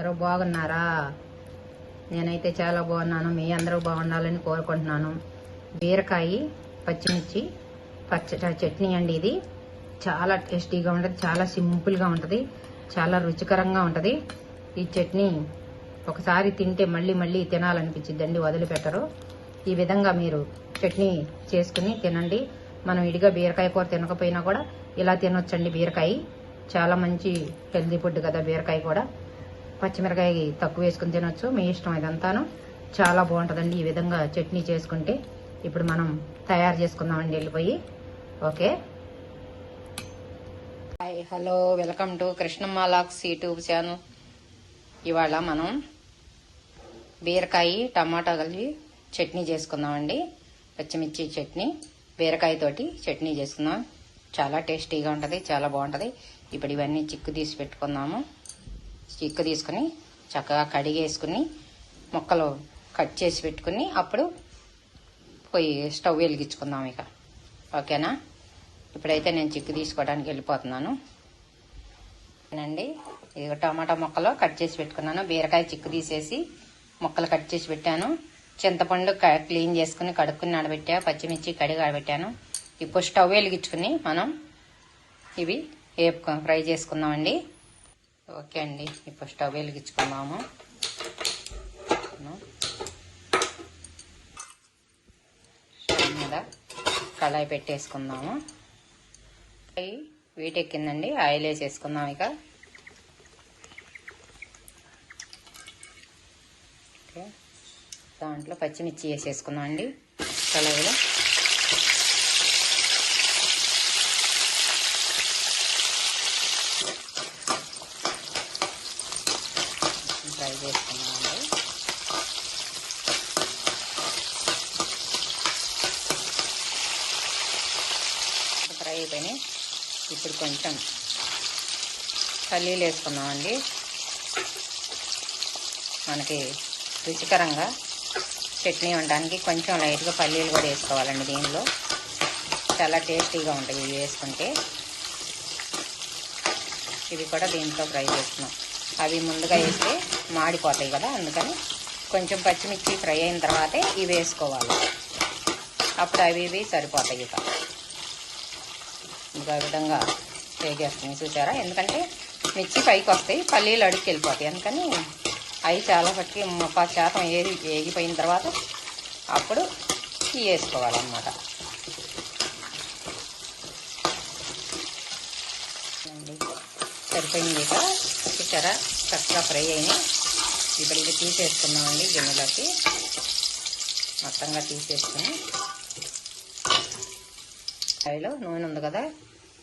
అందరూ బాగున్నారా? నేనైతే చాలా బాగున్నాను. మీ అందరూ బాగుండాలని కోరుకుంటున్నాను. బీరకాయ పచ్చిమిర్చి పచ్చ చట్నీ అండి ఇది. చాలా టేస్టీగా ఉంటుంది చాలా సింపుల్గా ఉంటుంది చాలా రుచికరంగా ఉంటుంది. ఈ చట్నీ ఒకసారి తింటే మళ్ళీ మళ్ళీ తినాలనిపించిద్దండి వదిలిపెట్టరు. ఈ విధంగా మీరు చట్నీ చేసుకుని తినండి. మనం ఇడిగా బీరకాయ కూర తినకపోయినా కూడా ఇలా తినొచ్చండి బీరకాయ. చాలా మంచి హెల్దీ ఫుడ్ కదా బీరకాయ కూడా పచ్చిమిరకాయ తక్కువ వేసుకుని తినొచ్చు. మీ ఇష్టం ఇదంతాను. చాలా బాగుంటుందండి ఈ విధంగా చట్నీ చేసుకుంటే. ఇప్పుడు మనం తయారు చేసుకుందామండి వెళ్ళిపోయి. Okay. Hi hello welcome to Krishnamma lakhs YouTube channel. ఇవాళ మనం బీరకాయ టమాటా కలిపి చట్నీ చేసుకుందామండి. పచ్చిమిర్చి చట్నీ బీరకాయతోటి చట్నీ చేసుకుందాం. చాలా టేస్టీగా ఉంటుంది చాలా బాగుంటుంది. ఇప్పుడు ఇవన్నీ చిక్కు తీసి పెట్టుకుందాము. చిక్కు తీసుకుని చక్కగా కడిగేసుకుని ముక్కలు కట్ చేసి పెట్టుకుని అప్పుడు పోయి స్టవ్ వెలిగించుకుందాం ఇక. ఓకేనా? ఇప్పుడైతే నేను చిక్కు తీసుకోవడానికి వెళ్ళిపోతున్నాను. అండి ఇది టమాటా ముక్కలు కట్ చేసి పెట్టుకున్నాను. బీరకాయ చిక్కు తీసేసి ముక్కలు కట్ చేసి పెట్టాను. చింతపండు క- క్లీన్ చేసుకుని కడుక్కుని నాడబెట్టా పచ్చిమిర్చి కడిగి ఆడబెట్టాను ఇప్పుడు స్టవ్ వెలిగించుకుని మనం ఇవి వేపుకో ఫ్రై చేసుకుందామండి. ఓకే అండి ఇప్పుడు స్టవ్ వెలిగించుకున్నాము స్టవ్ మీద కళాయి పెట్టేసుకుందాము. అవి వీటెక్కిందండి ఆయిల్ వేసేసుకుందాం ఇక. దాంట్లో పచ్చిమిర్చి వేసేసుకుందాం అండి కళాయిలో ఫ్రై చేసుకుందామండి ఫ్రై అయిపోయినాయి. ఇప్పుడు కొంచెం పల్లీలు వేసుకుందామండి. మనకి రుచికరంగా చట్నీ ఉండడానికి కొంచెం లైట్గా పల్లీలు కూడా వేసుకోవాలండి దీనిలో. చాలా టేస్టీగా ఉంటాయి ఇవి వేసుకుంటే. ఇవి కూడా దీంట్లో ఫ్రై చేస్తున్నాం అవి ముందుగా వేస్తే మాడిపోతాయి కదా అందుకని కొంచెం పచ్చిమిర్చి ఫ్రై అయిన తర్వాతే ఇవి వేసుకోవాలి. అప్పుడు అవి ఇవి సరిపోతాయి ఇక. ఇంకా ఈ విధంగా వేగేస్తుంది చూసారా? ఎందుకంటే మిర్చి పైకి వస్తాయి పల్లీలు అడుగుకి వెళ్ళిపోతాయి. అందుకని అవి చాలా పట్టి ముప్పై శాతం ఏది వేగిపోయిన తర్వాత అప్పుడు వేసుకోవాలన్నమాట. సరిపోయింది ఇక చూసారా? చక్కగా ఫ్రై అయినాయి. ఇప్పుడు ఇది తీసేసుకున్నామండి గిన్నెలోకి. మొత్తంగా తీసేసుకుని కాయలో నూనె ఉంది కదా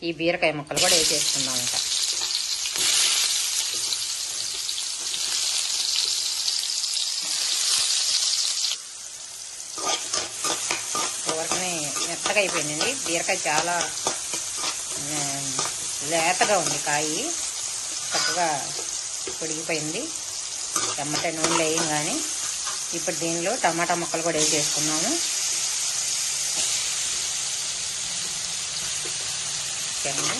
ఈ బీరకాయ ముక్కలు కూడా వేసేసుకుందామంట. ఇంకా వరకునే మెత్తగా అయిపోయిందండి. బీరకాయ చాలా లేతగా ఉంది కాయ. చక్కగా పొడిగిపోయింది. టమాటా నూనెలు వేయం కానీ ఇప్పుడు దీనిలో టమాటా ముక్కలు కూడా వేసేసుకున్నాము. ఓకేనండి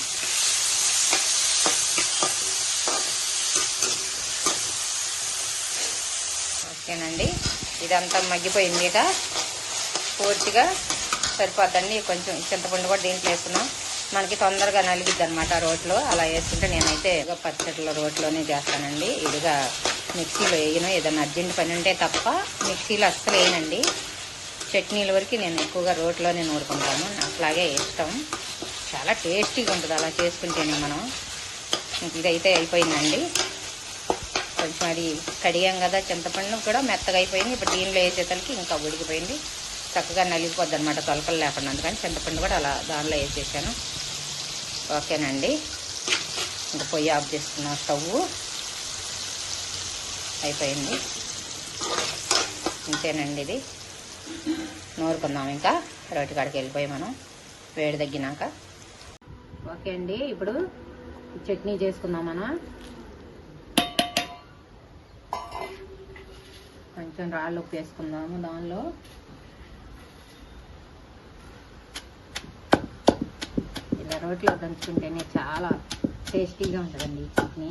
ఓకేనండి. ఇదంతా మగ్గిపోయింది ఇక. పూర్తిగా సరిపోద్దండి. కొంచెం చింతపండు కూడా దీంట్లో వేసుకున్నాం. మనకి తొందరగా నలిగిద్ది అనమాట రోట్లో. అలా వేసుకుంటే నేనైతే పచ్చడిలో రోట్లోనే చేస్తానండి. ఇదిగా మిక్సీలో వేయను. ఏదైనా అర్జెంట్ పని ఉంటే తప్ప మిక్సీలో అస్సలు వేయనండి. చట్నీల వరకు నేను ఎక్కువగా రోట్లోనే నూరుకుంటాను. నాకు అలాగే ఇష్టం. చాలా టేస్టీగా ఉంటుంది అలా చేసుకుంటేనే మనం. ఇదైతే అయిపోయిందండి. కొంచెం అది కడిగాం కదా చింతపండు కూడా మెత్తగా అయిపోయింది. ఇప్పుడు దీనిలో వేసేసరికి ఇంకా ఉడికిపోయింది. చక్కగా నలిగిపోద్ది అనమాట తొలకలు లేకుండా. అందుకని చింతపండు కూడా అలా దానిలో వేసేసాను. ఓకేనండి. ఇంకా పొయ్యి ఆఫ్ చేసుకున్నాం స్టవ్ అయిపోయింది. ఇంతేనండి ఇది. నూరుకుందాం ఇంకా. రోటి కాడికి వెళ్ళిపోయి మనం. వేడి తగ్గినాక. ఓకే అండి ఇప్పుడు చట్నీ చేసుకుందాం మనం కొంచెం రాళ్ళు ఉప్పు వేసుకుందాము దానిలో. ఇలా రోట్లో దంచుకుంటేనే చాలా టేస్టీగా ఉంటుందండి ఈ చట్నీ.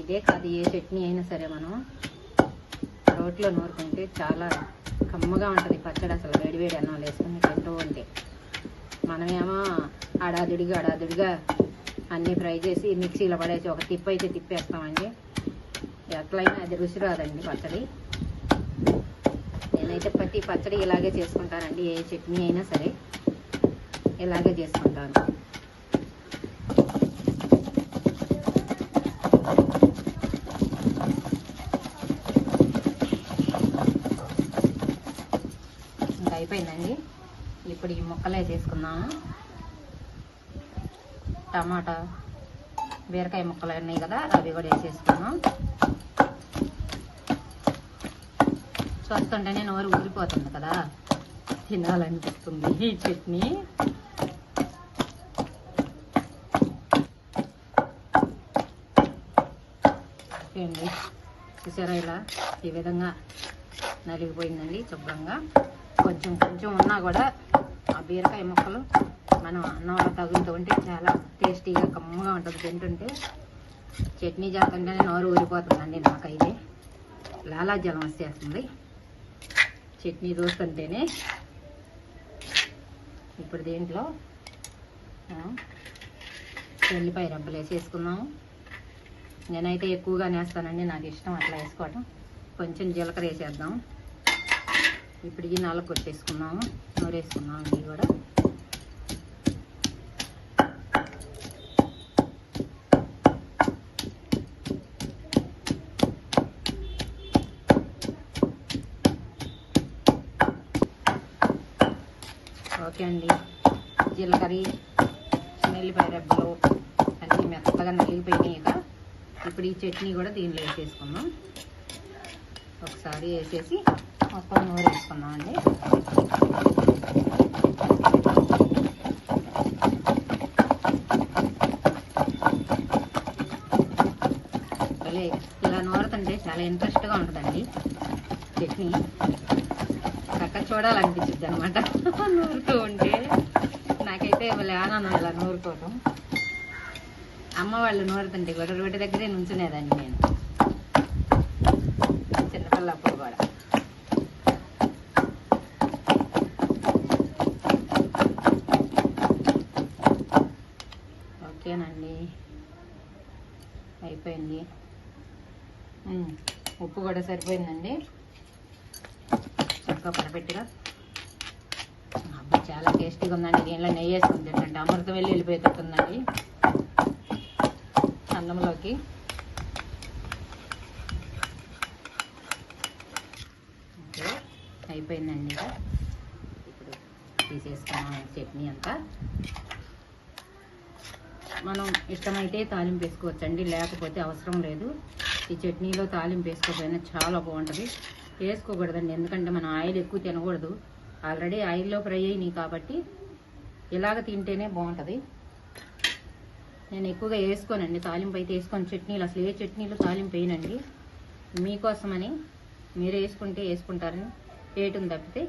ఇదే కాదు ఏ చట్నీ అయినా సరే మనం రోట్లో నూరుకుంటే చాలా కమ్మగా ఉంటుంది పచ్చడి అసలు వేడివేడి అన్నం వేసుకుని తింటూ ఉంటే. మనమేమో అడాదుడిగా అడాదుడిగా అన్నీ ఫ్రై చేసి మిక్సీలో పడేసి ఒక తిప్పు అయితే తిప్పేస్తామండి. ఎట్లయినా అది రుచి రాదండి పచ్చడి. నేనైతే ప్రతి పచ్చడి ఇలాగే చేసుకుంటానండి ఏ చట్నీ అయినా సరే. ఇలాగే చేసుకుంటాను. ఇంకా అయిపోయిందండి. ఇప్పుడు ఈ ముక్కలే చేసుకుందాము. టమాటా బీరకాయ ముక్కలు ఉన్నాయి కదా అవి కూడా వేసేసుకున్నాం. చూస్తుంటేనే నోరు ఊరిపోతుంది కదా. తినాలనిపిస్తుంది ఈ చట్నీ. ఏంటి? చూసారా ఇలా? ఈ విధంగా నలిగిపోయిందండి శుభ్రంగా. కొంచెం కొంచెం ఉన్నా కూడా ఆ బీరకాయ ముక్కలు మనం అన్నంలో తగులుతూ ఉంటే చాలా టేస్టీగా కమ్మగా ఉంటుంది. తింటుంటే చట్నీ చేస్తుంటేనే నోరు ఊరిపోతుందండి నాకైతే. లాలాజలం వచ్చేస్తుంది. చట్నీ చూస్తుంటేనే ఇప్పుడు దీంట్లో ఎల్లిపాయ రబ్బలు వేసేసుకున్నాము నేనైతే ఎక్కువగా వేస్తానండి నాకు ఇష్టం అట్లా వేసుకోవటం. కొంచెం జీలకర్ర వేసేద్దాం. ఇప్పుడు ఈ నాలుగు కొట్టేసుకున్నాము. నూరేసుకున్నాము ఇవి కూడా. ఓకే అండి. జీలకర్ర నెల్లిపాయ రెబ్బలు అన్నీ మెత్తగా నలిగిపోయినాయి ఇక ఇప్పుడు ఈ చట్నీ కూడా దీనిలో వేసేసుకున్నాం ఒకసారి వేసేసి మొత్తం నూరు వేసుకుందాం అండి ఇలా నూరుతుంటే చాలా ఇంట్రెస్ట్గా ఉంటుందండి చట్నీ. చక్క చూడాలనిపించింది అనమాట నూరుతూ ఉంటే నాకైతే భలే ఆనందం ఇలా నూరుకోవటం. అమ్మ వాళ్ళు నూరుతుంటే కూడా రోడ్డు దగ్గరే నుంచునేదాన్ని నేను. చిన్నపిల్లప్పుడు కూడా ఓకేనండి సరిపోయింది. ఉప్పు కూడా సరిపోయిందండి. చక్కగా పర్ఫెక్ట్గా అబ్బా చాలా టేస్టీగా ఉందండి. దీనిలో నెయ్యి వేసుకుని తింటే అమృతం వెళ్ళి వెళ్ళిపోతుందండి అన్నంలోకి. అయిపోయిందండి. ఇక. ఇప్పుడు తీసేసుకున్నాం. చట్నీ అంతా. మనం ఇష్టమైతే తాలింపు వేసుకోవచ్చండి. లేకపోతే అవసరం లేదు. ఈ చట్నీలో తాలింపు వేసుకోకపోయినా చాలా బాగుంటుంది. వేసుకోకూడదండి. ఎందుకంటే మనం ఆయిల్ ఎక్కువ తినకూడదు. ఆల్రెడీ ఆయిల్లో ఫ్రై అయినాయి కాబట్టి ఇలాగ తింటేనే బాగుంటుంది. నేను ఎక్కువగా వేసుకోనండి. తాలింపు అయితే వేసుకొని. చట్నీలు అసలు ఏ చట్నీలు తాలింపు వేయనండి. మీకోసమని మీరు వేసుకుంటే వేసుకుంటారని వేయటం తప్పితే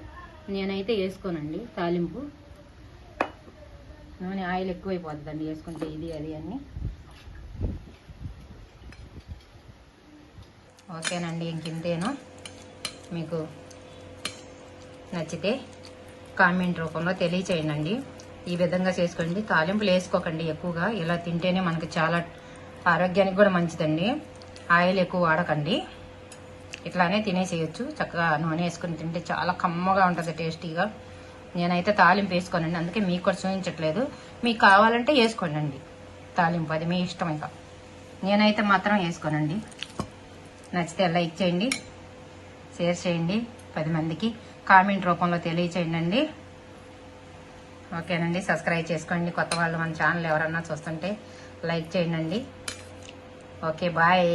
నేనైతే వేసుకోనండి తాలింపు. నూనె ఆయిల్ ఎక్కువైపోతుందండి వేసుకుంటే ఇది అది అన్ని. ఓకేనండి ఇంకింతేను మీకు నచ్చితే కామెంట్ రూపంలో తెలియచేయండి. ఈ విధంగా చేసుకోండి. తాలింపులు వేసుకోకండి ఎక్కువగా. ఇలా తింటేనే మనకు చాలా ఆరోగ్యానికి కూడా మంచిదండి. ఆయిల్ ఎక్కువ వాడకండి. ఇట్లానే తినేసేయచ్చు. చక్కగా నూనె వేసుకొని తింటే చాలా కమ్మగా ఉంటుంది టేస్టీగా. నేనైతే తాలింపు వేసుకోనండి. అందుకే మీకు కూడా చూపించట్లేదు. మీకు కావాలంటే వేసుకోనండి. తాలింపు అది మీ ఇష్టం ఇంకా. నేనైతే మాత్రం వేసుకోనండి. నచ్చితే లైక్ చేయండి. షేర్ చేయండి. పది మందికి కామెంట్ రూపంలో తెలియచేయండి అండి ఓకేనండి. సబ్స్క్రైబ్ చేసుకోండి. కొత్త వాళ్ళు మన ఛానల్ ఎవరన్నా చూస్తుంటే లైక్ చేయండి ఓకే బాయ్.